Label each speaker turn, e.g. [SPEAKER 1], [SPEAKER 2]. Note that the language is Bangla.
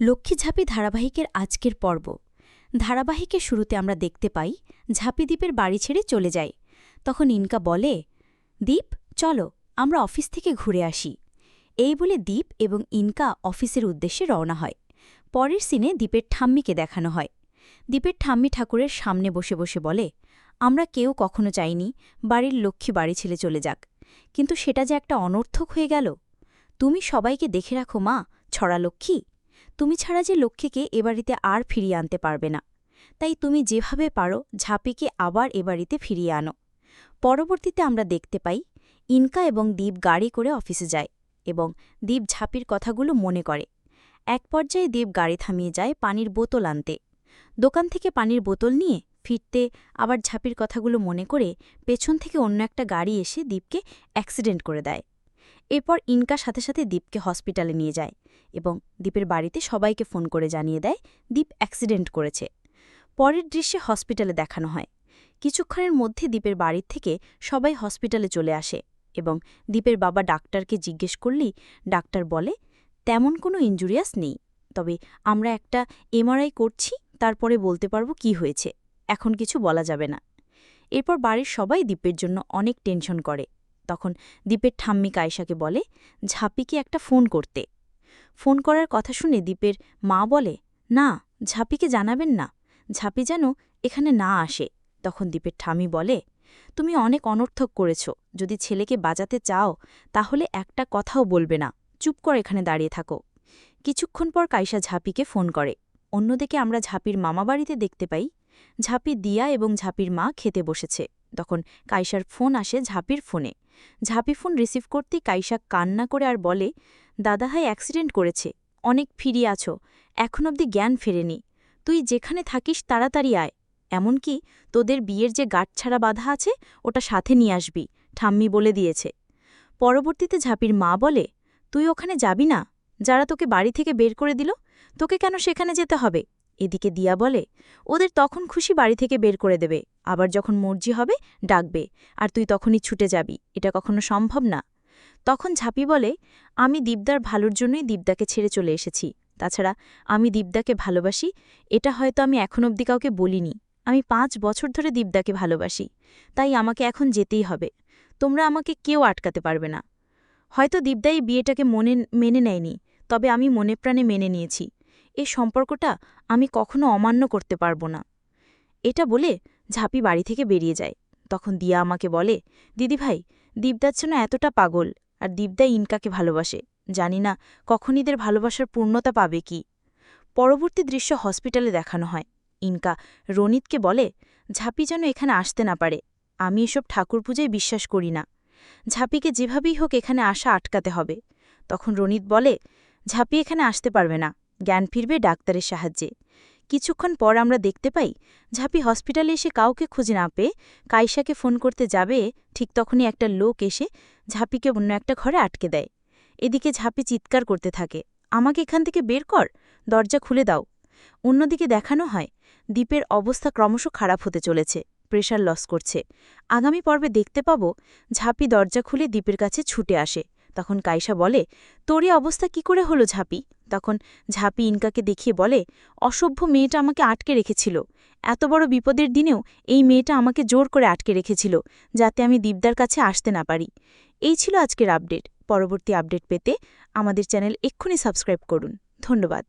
[SPEAKER 1] লক্ষ্মী ঝাঁপি ধারাবাহিকের আজকের পর্ব। ধারাবাহিকের শুরুতে আমরা দেখতে পাই, ঝাঁপি দ্বীপের বাড়ি ছেড়ে চলে যায়। তখন ইনকা বলে দীপ চলো, আমরা অফিস থেকে ঘুরে আসি। এই বলে দীপ এবং ইনকা অফিসের উদ্দেশ্যে রওনা হয়। পরের সিনে দ্বীপের ঠাম্মিকে দেখানো হয়। দ্বীপের ঠাম্মি ঠাকুরের সামনে বসে বসে বলে, আমরা কেউ কখনো চাইনি বাড়ির লক্ষ্মী বাড়ি ছেড়ে চলে যাক। কিন্তু সেটা যে একটা অনর্থক হয়ে গেল। তুমি সবাইকে দেখে রাখো মা, ছড়া লক্ষ্মী। তুমি ছাড়া যে লক্ষ্মীকে এ বাড়িতে আর ফিরিয়ে আনতে পারবে না। তাই তুমি যেভাবে পারো, ঝাঁপিকে আবার এ বাড়িতে ফিরিয়ে আনো। পরবর্তীতে আমরা দেখতে পাই, ইনকা এবং দ্বীপ গাড়ি করে অফিসে যায় এবং দ্বীপ ঝাঁপির কথাগুলো মনে করে। এক পর্যায়ে দ্বীপ গাড়ি থামিয়ে যায় পানির বোতল আনতে। দোকান থেকে পানির বোতল নিয়ে ফিরতে আবার ঝাঁপির কথাগুলো মনে করে পেছন থেকে অন্য একটা গাড়ি এসে দ্বীপকে অ্যাক্সিডেন্ট করে দেয়। এরপর ইনকা সাথে সাথে দ্বীপকে হসপিটালে নিয়ে যায় এবং দ্বীপের বাড়িতে সবাইকে ফোন করে জানিয়ে দেয় দ্বীপ অ্যাক্সিডেন্ট করেছে। পরের দৃশ্যে হসপিটালে দেখানো হয়। কিছুক্ষণের মধ্যে দ্বীপের বাড়ির থেকে সবাই হসপিটালে চলে আসে এবং দ্বীপের বাবা ডাক্তারকে জিজ্ঞেস করলেই ডাক্তার বলে, তেমন কোনো ইঞ্জুরিয়াস নেই, তবে আমরা একটা এমআরআই করছি, তারপরে বলতে পারব কি হয়েছে, এখন কিছু বলা যাবে না। এরপর বাড়ির সবাই দ্বীপের জন্য অনেক টেনশন করে। তখন দ্বীপের ঠাম্মি কায়সাকে বলে ঝাঁপিকে একটা ফোন করতে? ফোন করার কথা শুনে দ্বীপের মা বলে, না, ঝাঁপিকে জানাবেন না। ঝাঁপি যেন এখানে না আসে। তখন দ্বীপের ঠামি বলে, তুমি অনেক অনর্থক করেছ। যদি ছেলেকে বাজাতে চাও, তাহলে একটা কথাও বলবে না। চুপ কর এখানে দাঁড়িয়ে থাকো। কিছুক্ষণ পর কাইসা ঝাঁপিকে ফোন করে। অন্যদিকে আমরা ঝাঁপির মামাবাড়িতে দেখতে পাই, ঝাঁপি দিয়া এবং ঝাঁপির মা খেতে বসেছে। তখন কাইসার ফোন আসে ঝাঁপির ফোনে। ঝাঁপি ফোন রিসিভ করতেই কাইশাক কান্না করে আর বলে দাদাহাই অ্যাক্সিডেন্ট করেছে। অনেক ফিরিয়ে আছো। এখন অবধি জ্ঞান ফেরেনি। তুই যেখানে থাকিস তাড়াতাড়ি আয়। এমনকি তোদের বিয়ের যে গাঁটছাড়া বাধা আছে, ওটা সাথে নিয়ে আসবি, ঠাম্মি বলে দিয়েছে। পরবর্তীতে ঝাঁপির মা বলে, তুই ওখানে যাবি না? যারা তোকে বাড়ি থেকে বের করে দিল, তোকে কেন সেখানে যেতে হবে? এদিকে দিয়া বলে, ওদের তখন খুশি বাড়ি থেকে বের করে দেবে, আবার যখন মর্জি হবে ডাকবে, আর তুই তখনই ছুটে যাবি, এটা কখনো সম্ভব না। তখন ঝাঁপি বলে, আমি দীপদার ভালোর জন্যই দীপদাকে ছেড়ে চলে এসেছি। তাছাড়া আমি দীপদাকে ভালোবাসি, এটা হয়তো আমি এখন অবধি কাউকে বলিনি। আমি পাঁচ বছর ধরে দীপদাকে ভালোবাসি, তাই আমাকে এখন যেতেই হবে। তোমরা আমাকে কেউ আটকাতে পারবে না। হয়তো দীপদাই বিয়েটাকে মনে, মেনে নেয়নি, তবে আমি মনে প্রাণে মেনে নিয়েছি। এ সম্পর্কটা আমি কখনো অমান্য করতে পারব না। এটা বলে ঝাঁপি বাড়ি থেকে বেরিয়ে যায়। তখন দিয়া আমাকে বলে দিদিভাই দীপদার জন্য এতটা পাগল, আর দীপদা ইনকাকে ভালোবাসে। জানি না কখন এদের ভালোবাসার পূর্ণতা পাবে কি। পরবর্তী দৃশ্য হসপিটালে দেখানো হয়। ইনকা রনিতকে বলে, ঝাঁপি যেন এখানে আসতে না পারে। আমি এসব ঠাকুর পূজায় বিশ্বাস করি না। ঝাঁপিকে যেভাবেই হোক এখানে আসা আটকাতে হবে। তখন রনিত বলে, ঝাঁপি এখানে আসতে পারবে না। জ্ঞান ফিরবে ডাক্তারের সাহায্যে। কিছুক্ষণ পর আমরা দেখতে পাই, ঝাঁপি হসপিটালে এসে কাউকে খুঁজে না পেয়ে কাইসাকে ফোন করতে যাবে ঠিক তখনই একটা লোক এসে ঝাঁপিকে অন্য একটা ঘরে আটকে দেয়। এদিকে ঝাঁপি চিৎকার করতে থাকে, আমাকে এখান থেকে বের কর, দরজা খুলে দাও। অন্যদিকে দেখানো হয়, দ্বীপের অবস্থা ক্রমশ খারাপ হতে চলেছে, প্রেশার লস করছে। আগামী পর্বে দেখতে পাব, ঝাঁপি দরজা খুলে দ্বীপের কাছে ছুটে আসে। তখন কাইসা বলে, তোরে অবস্থা কি করে হলো ঝাঁপি? তখন ঝাঁপি ইনকাকে দেখিয়ে বলে, অসভ্য মেয়েটা আমাকে আটকে রেখেছিল। এত বড় বিপদের দিনেও এই মেয়েটা আমাকে জোর করে আটকে রেখেছিল, যাতে আমি দীপদার কাছে আসতে না পারি। এই ছিল আজকের আপডেট। পরবর্তী আপডেট পেতে আমাদের চ্যানেল এক্ষুনি সাবস্ক্রাইব করুন। ধন্যবাদ।